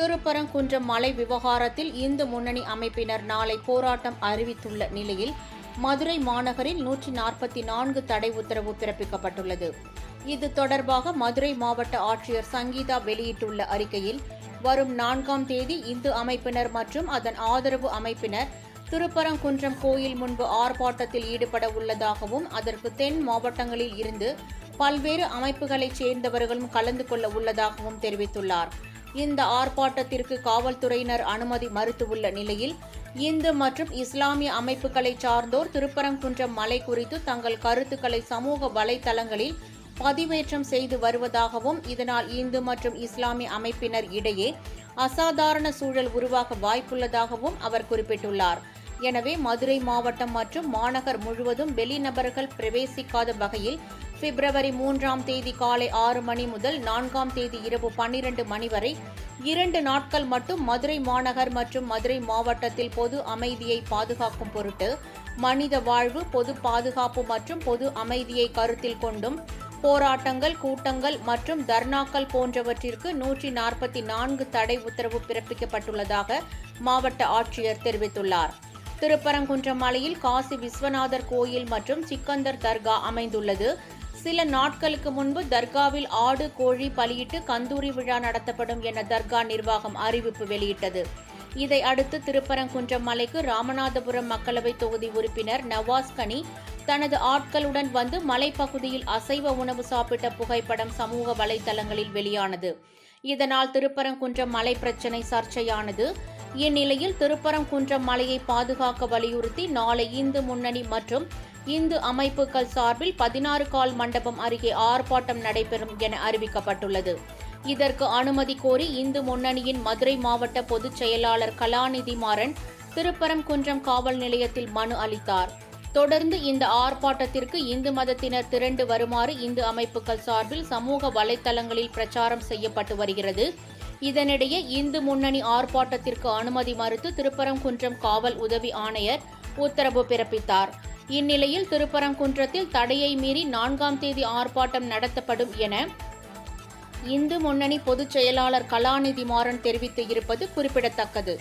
திருப்பரங்குன்றம் மலை விவகாரத்தில் இந்து முன்னணி அமைப்பினர் நாளை போராட்டம் அறிவித்துள்ள நிலையில் மதுரை மாநகரில் நூற்றி நாற்பத்தி நான்கு தடை உத்தரவு பிறப்பிக்கப்பட்டுள்ளது. இது தொடர்பாக மதுரை மாவட்ட ஆட்சியர் சங்கீதா வெளியிட்டுள்ள அறிக்கையில் வரும் நான்காம் தேதி இந்து அமைப்பினர் மற்றும் அதன் ஆதரவு அமைப்பினர் திருப்பரங்குன்றம் கோயில் முன்பு ஆர்ப்பாட்டத்தில் ஈடுபட உள்ளதாகவும் அதற்கு தென் மாவட்டங்களில் இருந்து பல்வேறு அமைப்புகளைச் சேர்ந்தவர்களும் கலந்து கொள்ள உள்ளதாகவும் தெரிவித்துள்ளார். இந்த ஆர்ப்பாட்டத்திற்கு காவல்துறையினர் அனுமதி மறுத்துள்ள நிலையில் இந்து மற்றும் இஸ்லாமிய அமைப்புகளை சார்ந்தோர் திருப்பரங்குன்றம் மலை குறித்து தங்கள் கருத்துக்களை சமூக வலைதளங்களில் பதிவேற்றம் செய்து வருவதாகவும் இதனால் இந்து மற்றும் இஸ்லாமிய அமைப்பினர் இடையே அசாதாரண சூழல் உருவாக வாய்ப்புள்ளதாகவும் அவர் குறிப்பிட்டுள்ளார். எனவே மதுரை மாவட்டம் மற்றும் மாநகர் முழுவதும் வெளிநபர்கள் பிரவேசிக்காத வகையில் பிப்ரவரி மூன்றாம் தேதி காலை ஆறு மணி முதல் நான்காம் தேதி இரவு பன்னிரண்டு மணி வரை இரண்டு நாட்கள் மட்டும் மதுரை மாநகர் மற்றும் மதுரை மாவட்டத்தில் பொது அமைதியை பாதுகாக்கும் பொருட்டு மனித வாழ்வு பொது பாதுகாப்பு மற்றும் பொது அமைதியை கருத்தில் கொண்டும் போராட்டங்கள் கூட்டங்கள் மற்றும் தர்ணாக்கள் போன்றவற்றிற்கு நூற்றி நாற்பத்தி நான்கு தடை உத்தரவு பிறப்பிக்கப்பட்டுள்ளதாக மாவட்ட ஆட்சியர் தெரிவித்துள்ளார். திருப்பரங்குன்றம் மலையில் காசி விஸ்வநாதர் கோயில் மற்றும் சிக்கந்தர் தர்கா அமைந்துள்ளது. சில நாட்களுக்கு முன்பு தர்காவில் ஆடு கோழி பலியிட்டு கந்தூரி விழா நடத்தப்படும் என தர்கா நிர்வாகம் அறிவிப்பு வெளியிட்டது. இதை அடுத்து திருப்பரங்குன்றம் மலைக்கு ராமநாதபுரம் மக்களவை தொகுதி உறுப்பினர் நவாஸ் கனி தனது ஆட்களுடன் வந்து மலைப்பகுதியில் அசைவ உணவு சாப்பிட்ட புகைப்படம் சமூக வலைதளங்களில் வெளியானது. இதனால் திருப்பரங்குன்றம் மலை பிரச்சினை சர்ச்சையானது. இந்நிலையில் திருப்பரங்குன்றம் மலையை பாதுகாக்க வலியுறுத்தி நாளை இந்து முன்னணி மற்றும் இந்து அமைப்புகள் சார்பில் பதினாறு கால் மண்டபம் அருகே ஆர்ப்பாட்டம் நடைபெறும் என அறிவிக்கப்பட்டுள்ளது. இதற்கு அனுமதி கோரி இந்து முன்னணியின் மதுரை மாவட்ட பொதுச் செயலாளர் கலாநிதி மாறன் திருப்பரங்குன்றம் காவல் நிலையத்தில் மனு அளித்தார். தொடர்ந்து இந்த ஆர்ப்பாட்டத்திற்கு இந்து மதத்தினர் திரண்டு வருமாறு இந்து அமைப்புகள் சார்பில் சமூக வலைதளங்களில் பிரச்சாரம் செய்யப்பட்டு வருகிறது. இதனிடையே இந்து முன்னணி ஆர்ப்பாட்டத்திற்கு அனுமதி மறுத்து திருப்பரங்குன்றம் காவல் உதவி ஆணையர் உத்தரவு பிறப்பித்தார். இந்நிலையில் திருப்பரங்குன்றத்தில் தடையை மீறி நான்காம் தேதி ஆர்ப்பாட்டம் நடத்தப்படும் என இந்து முன்னணி பொதுச் செயலாளர் கலாநிதி மாறன் தெரிவித்து இருப்பது குறிப்பிடத்தக்கது.